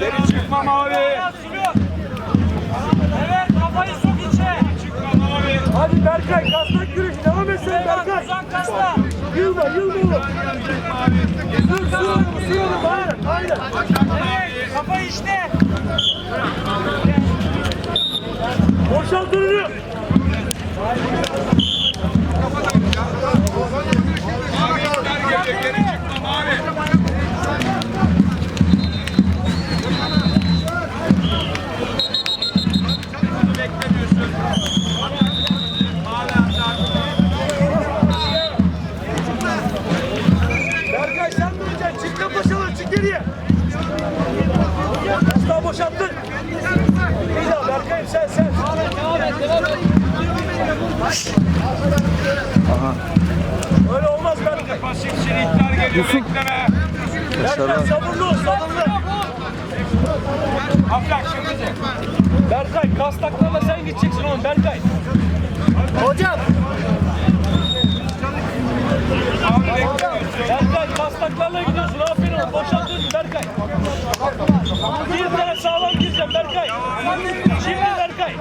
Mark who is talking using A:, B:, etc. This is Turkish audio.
A: Geri çıkma mavi. Evet kafayı sok içe. Çıkma mavi. Hadi Berkay kasnak yürüyüş devam et sen Berkay. Uzan kasla. Yılma yılma. Dur sığalım sığalım hayır hayır. Kafayı işte. geriye. Usta boşalttın. Bir daha Berkay'ım sen sen. Devam et devam et. Aha. Öyle olmaz Berkay. Pasif şeritler geliyor Yusuf. bekleme. Berkay sabırlı ol sabırlı. Afrak şimdi. Berkay kas taklama sen gideceksin oğlum Berkay. Hocam. Berkay kas taklarla gidiyor. Gizle sağlam gizle Berkay. Şimdi Berkay.